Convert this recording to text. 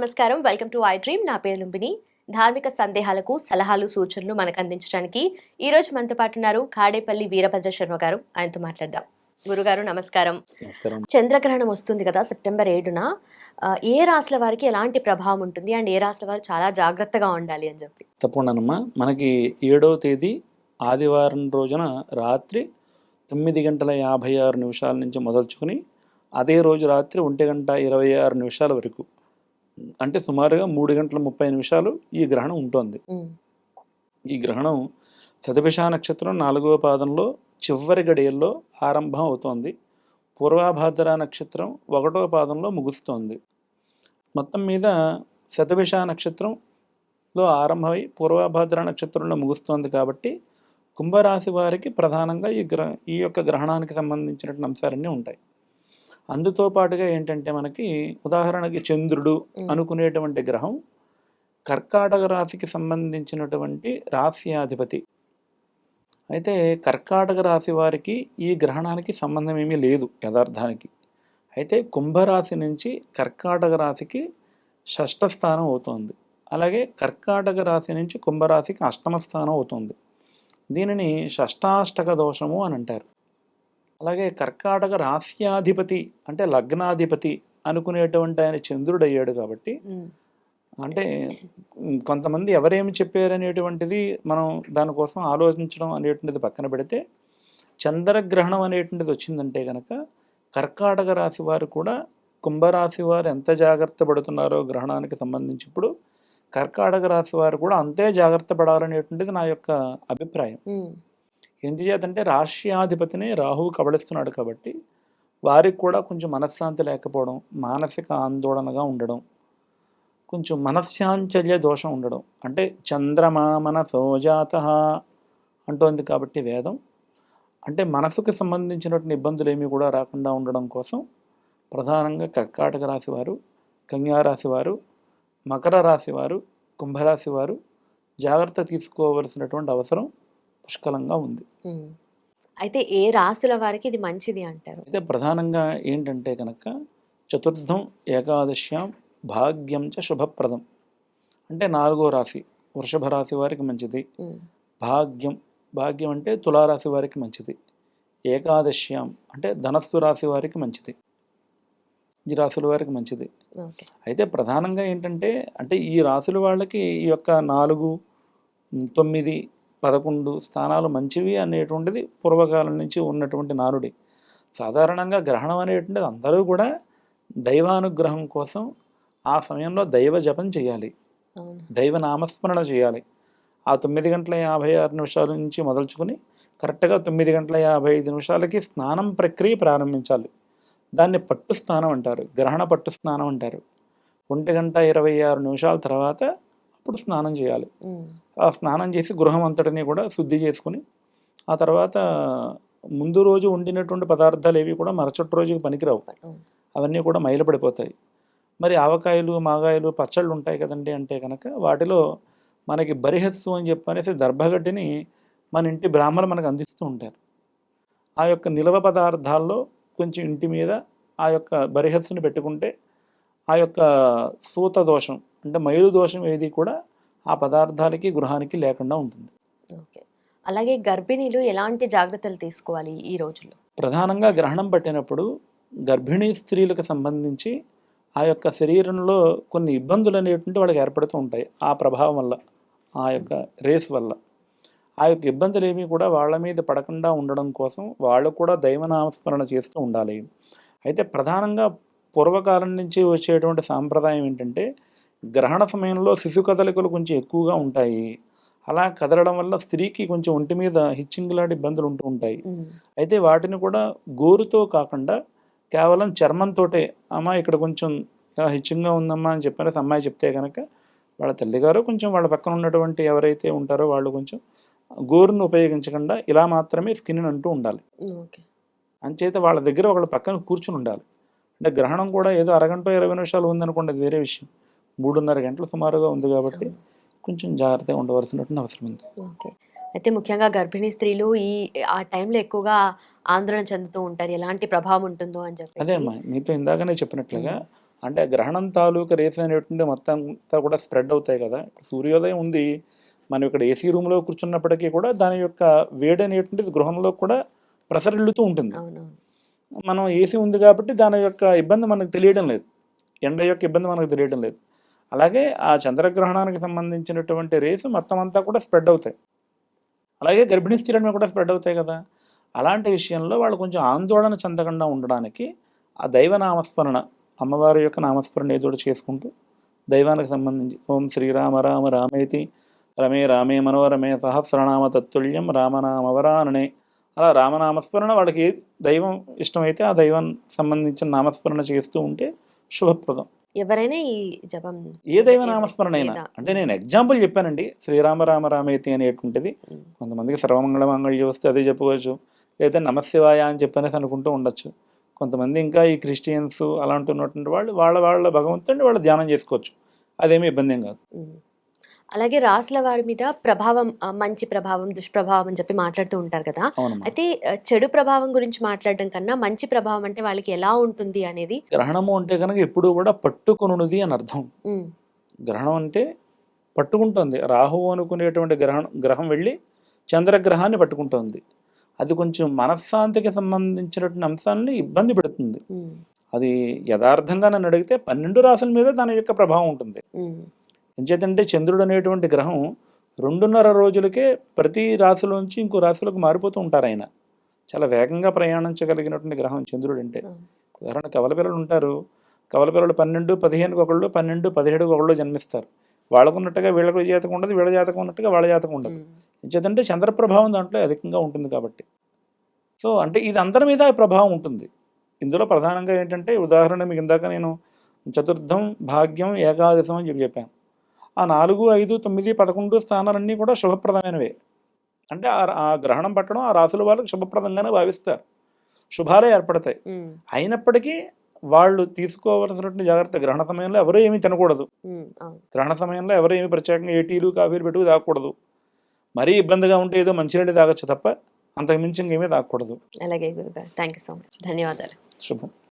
నమస్కారం. Welcome to I dream. నా పేరు లుంబిని. ధార్మిక సందేహాలకు సలహాలు సూచనలు మనకు అందించడానికి ఈ రోజు మనతో పాటు ఉన్నారు కాడేపల్లి వీరభద్ర శర్మ గారు. ఆయనతో మాట్లాడదాం. గురుగారు నమస్కారం. చంద్రగ్రహణం వస్తుంది కదా సెప్టెంబర్ ఏడున. ఏ రాశుల వారికి ఎలాంటి ప్రభావం ఉంటుంది? అండ్ ఏ రాశుల వారు చాలా జాగ్రత్తగా ఉండాలి అని చెప్పి. తప్పకుండానమ్మా. మనకి ఏడవ తేదీ ఆదివారం రోజున రాత్రి తొమ్మిది గంటల యాభై ఆరు నిమిషాల నుంచి మొదలుచుకుని అదే రోజు రాత్రి ఒంటి గంట ఇరవై ఆరు నిమిషాల వరకు. అంటే సుమారుగా మూడు గంటల ముప్పై నిమిషాలు ఈ గ్రహణం ఉంటుంది. ఈ గ్రహణం శతభిష నక్షత్రం నాలుగవ పాదంలో చివరి గడియల్లో ఆరంభం అవుతోంది. పూర్వాభాద్ర నక్షత్రం ఒకటవ పాదంలో ముగుస్తోంది. మొత్తం మీద శతభిష నక్షత్రంలో ఆరంభమై పూర్వాభాద్ర నక్షత్రంలో ముగుస్తోంది కాబట్టి కుంభరాశి వారికి ప్రధానంగా ఈ గ్రహ ఈ యొక్క గ్రహణానికి సంబంధించినటువంటి అంశాలన్నీ ఉంటాయి. అందుతో పాటుగా ఏంటంటే మనకి ఉదాహరణకి చంద్రుడు అనుకునేటువంటి గ్రహం కర్కాటక రాశికి సంబంధించినటువంటి రాశ్యాధిపతి. అయితే కర్కాటక రాశి వారికి ఈ గ్రహణానికి సంబంధం ఏమీ లేదు యథార్థానికి. అయితే కుంభరాశి నుంచి కర్కాటక రాశికి షష్ఠ స్థానం అవుతోంది. అలాగే కర్కాటక రాశి నుంచి కుంభరాశికి అష్టమ స్థానం అవుతుంది. దీనిని షష్టాష్టక దోషము అని అంటారు. అలాగే కర్కాటక రాశ్యాధిపతి అంటే లగ్నాధిపతి అనుకునేటువంటి ఆయన చంద్రుడు అయ్యాడు కాబట్టి అంటే కొంతమంది ఎవరేమి చెప్పారనేటువంటిది మనం దానికోసం ఆలోచించడం అనేటువంటిది పక్కన పెడితే చంద్రగ్రహణం అనేటువంటిది వచ్చిందంటే కనుక కర్కాటక రాశి వారు కూడా కుంభరాశి వారు ఎంత జాగ్రత్త పడుతున్నారో గ్రహణానికి సంబంధించి ఇప్పుడు కర్కాటక రాశి వారు కూడా అంతే జాగ్రత్త పడాలనేటువంటిది నా యొక్క అభిప్రాయం. ఎందుచేతంటే రాష్ట్రీయాధిపతిని రాహువు కబళిస్తున్నాడు కాబట్టి వారికి కూడా కొంచెం మనశ్శాంతి లేకపోవడం మానసిక ఆందోళనగా ఉండడం కొంచెం మనశ్శాంచల్య దోషం ఉండడం. అంటే చంద్రమా మనసోజాత అంటోంది కాబట్టి వేదం. అంటే మనసుకు సంబంధించినటువంటి ఇబ్బందులు ఏమీ కూడా రాకుండా ఉండడం కోసం ప్రధానంగా కర్కాటక రాశివారు కన్యారాశివారు మకర రాశివారు కుంభరాశివారు కుంభరాశి వారు జాగ్రత్త తీసుకోవలసినటువంటి అవసరం. పుష్కలంగా ఉంది. అయితే ఏ రాశుల వారికి ఇది మంచిది అంటారు? అయితే ప్రధానంగా ఏంటంటే కనుక చతుర్థం ఏకాదశ్యాం భాగ్యం చ శుభప్రదం. అంటే నాలుగో రాశి వృషభ రాశి వారికి మంచిది. భాగ్యం భాగ్యం అంటే తులారాశి వారికి మంచిది. ఏకాదశ్యాం అంటే ధనస్సు రాశి వారికి మంచిది. ఈ రాశుల వారికి మంచిది. అయితే ప్రధానంగా ఏంటంటే అంటే ఈ రాశుల వాళ్ళకి ఈ యొక్క నాలుగు తొమ్మిది పదకొండు స్థానాలు మంచివి అనేటువంటిది పూర్వకాలం నుంచి ఉన్నటువంటి నానుడి. సాధారణంగా గ్రహణం అనేటువంటిది అందరూ కూడా దైవానుగ్రహం కోసం ఆ సమయంలో దైవ జపం చేయాలి. దైవ నామస్మరణ చేయాలి. ఆ తొమ్మిది గంటల యాభై ఆరు నిమిషాల నుంచి మొదలుచుకుని కరెక్ట్గా తొమ్మిది గంటల యాభై ఐదు నిమిషాలకి స్నానం ప్రక్రియ ప్రారంభించాలి. దాన్ని పట్టు స్నానం అంటారు. గ్రహణ పట్టు స్నానం అంటారు. ఒంటి గంట ఇరవై ఆరు నిమిషాల తర్వాత అప్పుడు స్నానం చేయాలి. ఆ స్నానం చేసి గృహం అంతటిని కూడా శుద్ధి చేసుకుని ఆ తర్వాత ముందు రోజు వండినటువంటి పదార్థాలు ఏవి కూడా మరుసటి రోజుకి పనికిరావు. అవును. అవన్నీ కూడా మైలపడిపోతాయి మరి ఆవకాయలు మాగాయలు పచ్చళ్ళు ఉంటాయి కదండి అంటే కనుక వాటిలో మనకి బరిహస్సు అని చెప్పనేసి దర్భగడ్డిని మన ఇంటి బ్రాహ్మణులు మనకు అందిస్తూ ఉంటారు. ఆ యొక్క నిల్వ పదార్థాల్లో కొంచెం ఇంటి మీద ఆ యొక్క బరిహస్సుని పెట్టుకుంటే ఆ యొక్క సూత దోషం అంటే మైలు దోషం ఏది కూడా ఆ పదార్థాలకి గృహానికి లేకుండా ఉంటుంది. ఓకే. అలాగే గర్భిణీలు ఎలాంటి జాగ్రత్తలు తీసుకోవాలి ఈ రోజుల్లో? ప్రధానంగా గ్రహణం పట్టినప్పుడు గర్భిణీ స్త్రీలకు సంబంధించి ఆ యొక్క శరీరంలో కొన్ని ఇబ్బందులు అనేటువంటి వాళ్ళకి ఏర్పడుతూ ఉంటాయి ఆ ప్రభావం వల్ల ఆ యొక్క రేస్ వల్ల. ఆ యొక్క ఇబ్బందులు ఏమీ కూడా వాళ్ళ మీద పడకుండా ఉండడం కోసం వాళ్ళు కూడా దైవనామస్మరణ చేస్తూ ఉండాలి. అయితే ప్రధానంగా పూర్వకాలం నుంచి వచ్చేటువంటి సాంప్రదాయం ఏంటంటే గ్రహణ సమయంలో శిశు కదలికలు కొంచెం ఎక్కువగా ఉంటాయి. అలా కదలడం వల్ల స్త్రీకి కొంచెం ఒంటి మీద హిచ్చింగ్ లాంటి ఇబ్బందులు ఉంటూ ఉంటాయి. అయితే వాటిని కూడా గోరుతో కాకుండా కేవలం చర్మంతో అమ్మ ఇక్కడ కొంచెం ఇలా హిచ్చింగా ఉందమ్మా అని చెప్పారు అమ్మాయి చెప్తే కనుక వాళ్ళ తల్లిగారు కొంచెం వాళ్ళ పక్కన ఉన్నటువంటి ఎవరైతే ఉంటారో వాళ్ళు కొంచెం గోరును ఉపయోగించకుండా ఇలా మాత్రమే స్కిన్ అంటూ ఉండాలి. ఓకే. అంచేత వాళ్ళ దగ్గర వాళ్ళ పక్కన కూర్చుని ఉండాలి. అంటే గ్రహణం కూడా ఏదో అరగంట ఇరవై నిమిషాలు ఉందనుకోండి అది వేరే విషయం. మూడున్నర గంటలు సుమారుగా ఉంది కాబట్టి కొంచెం జాగ్రత్తగా ఉండవలసినటువంటి అవసరం ఉంది. ఓకే. అయితే ముఖ్యంగా గర్భిణీ స్త్రీలు ఈ ఆ టైంలో ఎక్కువగా ఆందోళన చెందుతూ ఉంటారు. ఎలాంటి ప్రభావం ఉంటుందో అని చెప్పి అదే అమ్మా మీతో ఇందాకనే చెప్పినట్లుగా అంటే గ్రహణం తాలూకా రేస్ అనేటువంటి మొత్తం అంతా కూడా స్ప్రెడ్ అవుతాయి కదా. సూర్యోదయం ఉంది మనం ఇక్కడ ఏసీ రూమ్లో కూర్చున్నప్పటికీ కూడా దాని యొక్క వేడి అనేటువంటిది గృహంలో కూడా ప్రసరిల్లుతూ ఉంటుంది. మనం ఏసీ ఉంది కాబట్టి దాని యొక్క ఇబ్బంది మనకు తెలియడం లేదు. ఎండ యొక్క ఇబ్బంది మనకు తెలియడం లేదు. అలాగే ఆ చంద్రగ్రహణానికి సంబంధించినటువంటి రేసు మొత్తం అంతా కూడా స్ప్రెడ్ అవుతాయి. అలాగే గర్భిణీ స్త్రీల కూడా స్ప్రెడ్ అవుతాయి కదా. అలాంటి విషయంలో వాళ్ళు కొంచెం ఆందోళన చెందకుండా ఉండడానికి ఆ దైవ నామస్మరణ అమ్మవారి యొక్క నామస్మరణ ఏదో చేసుకుంటూ దైవానికి సంబంధించి ఓం శ్రీరామ రామ రామేతి రమే రామే మనోరమే సహస్రనామ తత్తుల్యం రామనామవరాననే అలా రామనామస్మరణ వాళ్ళకి దైవం ఇష్టమైతే ఆ దైవం సంబంధించిన నామస్మరణ చేస్తూ ఉంటే శుభప్రదం. ఎవరైనా ఈ జపం ఏ దైవ నామస్మరణ అయినా? అంటే నేను ఎగ్జాంపుల్ చెప్పానండి. శ్రీరామ రామ రామేతి అనేటువంటిది. కొంతమందికి సర్వమంగళ మంగళ వస్తే అదే చెప్పుకోవచ్చు. లేదా నమశివాయ అని చెప్పనేసి అనుకుంటూ ఉండొచ్చు. కొంతమంది ఇంకా ఈ క్రిస్టియన్స్ అలాంటి ఉన్నటువంటి వాళ్ళు వాళ్ళ వాళ్ళ భగవంతుడిని వాళ్ళు ధ్యానం చేసుకోవచ్చు. అదేమీ ఇబ్బంది ఏం కాదు. అలాగే రాసుల వారి మీద ప్రభావం మంచి ప్రభావం దుష్ప్రభావం అని చెప్పి మాట్లాడుతూ ఉంటారు కదా. అయితే చెడు ప్రభావం గురించి మాట్లాడడం కన్నా మంచి ప్రభావం అంటే వాళ్ళకి ఎలా ఉంటుంది అనేది గ్రహణము అంటే కనుక ఎప్పుడూ కూడా పట్టుకొనున్నది అని అర్థం. గ్రహణం అంటే పట్టుకుంటుంది. రాహువు అనుకునేటువంటి గ్రహణం గ్రహం వెళ్ళి చంద్రగ్రహాన్ని పట్టుకుంటుంది. అది కొంచెం మనశ్శాంతికి సంబంధించినటువంటి అంశాలని ఇబ్బంది పెడుతుంది. అది యథార్థంగా నన్ను అడిగితే పన్నెండు రాసుల మీద దాని యొక్క ప్రభావం ఉంటుంది. ఎంచేతంటే చంద్రుడు అనేటువంటి గ్రహం రెండున్నర రోజులకే ప్రతి రాశిలోంచి ఇంకో రాశిలోకి మారిపోతూ ఉంటారు ఆయన. చాలా వేగంగా ప్రయాణించగలిగినటువంటి గ్రహం చంద్రుడు అంటే. ఉదాహరణ కవల పిల్లలు ఉంటారు. కవల పిల్లలు పన్నెండు పదిహేనుకి ఒకళ్ళు పన్నెండు పదిహేడుకి ఒకళ్ళు జన్మిస్తారు. వాళ్ళకున్నట్టుగా వీళ్ళకి జాతకం ఉండదు వీళ్ళ జాతకం ఉన్నట్టుగా వాళ్ళ జాతకం ఉండదు. ఎంచేతంటే చంద్ర ప్రభావం దాంట్లో అధికంగా ఉంటుంది కాబట్టి. సో అంటే ఇది అందరి మీద ప్రభావం ఉంటుంది. ఇందులో ప్రధానంగా ఏంటంటే ఉదాహరణ మీకు ఇందాక నేను చతుర్థం భాగ్యం ఏకాదశం అని చెప్పి చెప్పాను. ఆ నాలుగు ఐదు తొమ్మిది పదకొండు స్థానాలన్నీ కూడా శుభప్రదమైనవే. అంటే ఆ- గ్రహణం పట్టడం ఆ రాసుల వాళ్ళకి శుభప్రదంగానే భావిస్తారు. శుభాలే ఏర్పడతాయి. అయినప్పటికీ వాళ్ళు తీసుకోవలసినటువంటి జాగ్రత్త గ్రహణ సమయంలో ఎవరూ ఏమీ తినకూడదు. గ్రహణ సమయంలో ఎవరు ఏమి ప్రత్యేకంగా ఏ టీలు కాఫీలు పెట్టుకు తాగకూడదు. మరీ ఇబ్బందిగా ఉంటే ఏదో మంచినీళ్ళు తాగొచ్చు తప్ప అంతకు మించి ఇంకేమీ తాగకూడదు. అలాగే గురుగారు. Thank you so much. ధన్యవాదాలు. శుభం.